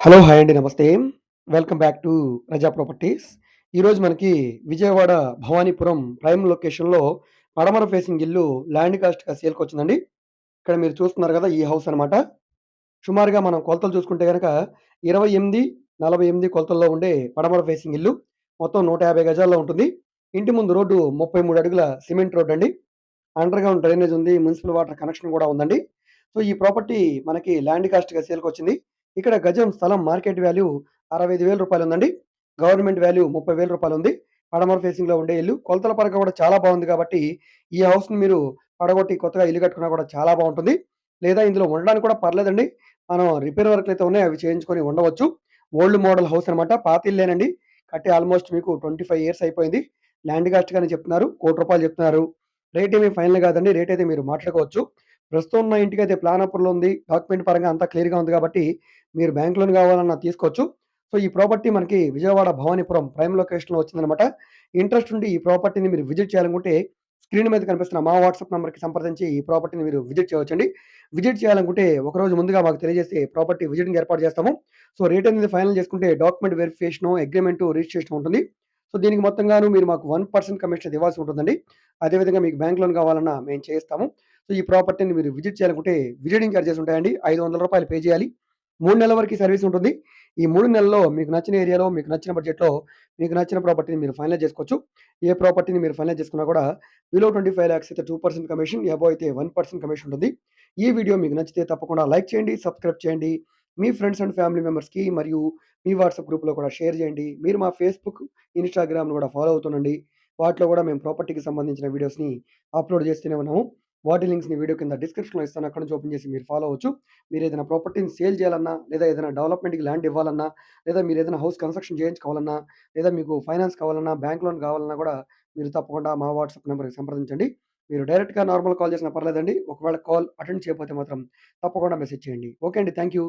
Hello! Hi అండి. నమస్తే. Welcome back to Praja properties. ఈరోజు మనకి విజయవాడ భవానీపురం ప్రైమ్ లొకేషన్‌లో పడమర ఫేసింగ్ ఇల్లు ల్యాండ్ కాస్ట్‌గా సేల్‌కొచ్చిందండి. ఇక్కడ మీరు చూస్తున్నారు కదా ఈ హౌస్ అనమాట. సుమారుగా మనం కొలతలు చూసుకుంటే కనుక ఇరవై ఎనిమిది నలభై ఎనిమిది కొలతల్లో ఉండే పడమర ఫేసింగ్ ఇల్లు. మొత్తం 150 గజాల్లో ఉంటుంది. ఇంటి ముందు రోడ్డు 33 అడుగుల సిమెంట్ రోడ్డండి. అండర్‌గ్రౌండ్ డ్రైనేజ్ ఉంది. మున్సిపల్ వాటర్ కనెక్షన్ కూడా ఉందండి. సో, ఈ ప్రాపర్టీ మనకి ల్యాండ్ కాస్ట్‌గా సేల్‌కొచ్చింది. ఇక్కడ గజం స్థలం మార్కెట్ వాల్యూ రూ. 65,000 ఉందండి. గవర్నమెంట్ వాల్యూ రూ. 30,000 ఉంది. పడమర ఫేసింగ్‌లో ఉండే ఇల్లు. కొలతల పరంగా కూడా చాలా బాగుంది కాబట్టి, ఈ హౌస్‌ని మీరు పడగొట్టి కొత్తగా ఇల్లు కట్టుకున్నా కూడా చాలా బాగుంటుంది లేదా ఇందులో ఉండడానికి కూడా పర్లేదండి. మనం రిపేర్ వర్క్‌లయితే ఉన్నాయి అవి చేయించుకొని ఉండవచ్చు. ఓల్డ్ మోడల్ హౌస్ అనమాట. పాత ఇల్లేనండి. కట్టి ఆల్‌మోస్ట్ మీకు 25 ఇయర్స్ అయిపోయింది. ల్యాండ్ కాస్ట్ కానీ చెప్తున్నారు. కోటి రూపాయలు చెప్తున్నారు. రేట్ ఏమి ఫైనల్ కాదండి. రేట్ అయితే మీరు మాట్లాడుకోవచ్చు. ప్రస్తుతం ఉన్న ఇంటికైతే ప్లాన్ అప్రూవల్ ఉంది. డాక్యుమెంట్ పరంగా అంతా క్లియర్‌గా ఉంది కాబట్టి, మీరు బ్యాంక్ లోన్ కావాలన్నా తీసుకోవచ్చు. సో, ఈ ప్రాపర్టీ మనకి విజయవాడ భవానీపురం ప్రైమ్ లొకేషన్‌లో వచ్చిందనమాట. ఇంట్రెస్ట్ ఉండి ఈ ప్రాపర్టీని మీరు విజిట్ చేయాలనుకుంటే స్క్రీన్ మీద కనిపిస్తున్న మా వాట్సాప్ నెంబర్కి సంప్రదించి ఈ ప్రాపర్టీని మీరు విజిట్ చేయవచ్చండి. విజిట్ చేయాలనుకుంటే ఒకరోజు ముందుగా మాకు తెలియజేస్తే ప్రాపర్టీ విజిటింగ్ ఏర్పాటు చేస్తాము. సో, రేట్ అనేది ఫైనల్ చేసుకుంటే డాక్యుమెంట్ వెరిఫికేషన్ అగ్రిమెంట్ రిజిస్ట్రేషన్ ఉంటుంది. సో, దీనికి మొత్తంగాను మీరు మాకు వన్ పర్సెంట్ కమిషన్ ఇవ్వాల్సి ఉంటుందండి. అదేవిధంగా మీకు బ్యాంక్ లోన్ కావాలన్నా మేము చేస్తాము సో, ఈ ప్రాపర్టీని మీరు విజిట్ చేయాలనుకుంటే విజిటింగ్ చార్జెస్ ఉంటాయండి. ఐదు వందల రూపాయలు పే చేయాలి. మూడు నెలల వరకు సర్వీస్ ఉంటుంది. ఈ మూడు నెలల్లో మీకు నచ్చిన ఏరియాలో, మీకు నచ్చిన బడ్జెట్‌లో, మీకు నచ్చిన ప్రాపర్టీని మీరు ఫైనలైజ్ చేసుకోవచ్చు. ఏ ప్రాపర్టీని మీరు ఫైనలైజ్ చేసుకున్నా కూడా బిలో 25 లాక్స్ అయితే టూ పర్సెంట్ కమిషన్, ఎబో అయితే వన్ పర్సెంట్ కమిషన్ ఉంటుంది. ఈ వీడియో మీకు నచ్చితే తప్పకుండా లైక్ చేయండి, సబ్స్క్రైబ్ చేయండి. మీ ఫ్రెండ్స్ అండ్ ఫ్యామిలీ మెంబర్స్‌కి మరియు మీ వాట్సాప్ గ్రూప్‌లో కూడా షేర్ చేయండి. మీరు మా ఫేస్‌బుక్, ఇన్‌స్టాగ్రామ్‌ను కూడా ఫాలో అవుతుండండి. వాటిలో కూడా మేము ప్రాపర్టీకి సంబంధించిన వీడియోస్‌ని అప్‌లోడ్ చేస్తూనే ఉన్నాము. వాటి లింక్స్‌ని వీడియో కింద డిస్క్రిప్షన్‌లో ఇస్తాను. అక్కడ నుంచి ఓపెన్ చేసి మీరు ఫాలో అవ్వచ్చు. ఏదైనా ప్రాపర్టీని సేల్ చేయాలన్నా, లేదా ఏదైనా డెవలప్‌మెంట్‌కి ల్యాండ్ ఇవ్వాలన్నా, లేదా మీరు ఏదైనా హౌస్ కన్‌స్ట్రక్షన్ చేయించుకోవాలన్నా, లేదా మీకు ఫైనాన్స్ కావాలన్నా, బ్యాంక్ లోన్ కావాలన్నా కూడా మీరు తప్పకుండా మా వాట్సాప్ నెంబర్కి సంప్రదించండి. మీరు డైరెక్ట్‌గా నార్మల్ కాల్ చేసినా పర్లేదండి. ఒకవేళ కాల్ అటెండ్ చేయకపోతే మాత్రం తప్పకుండా మెసేజ్ చేయండి. ఓకే అండి. Thank you.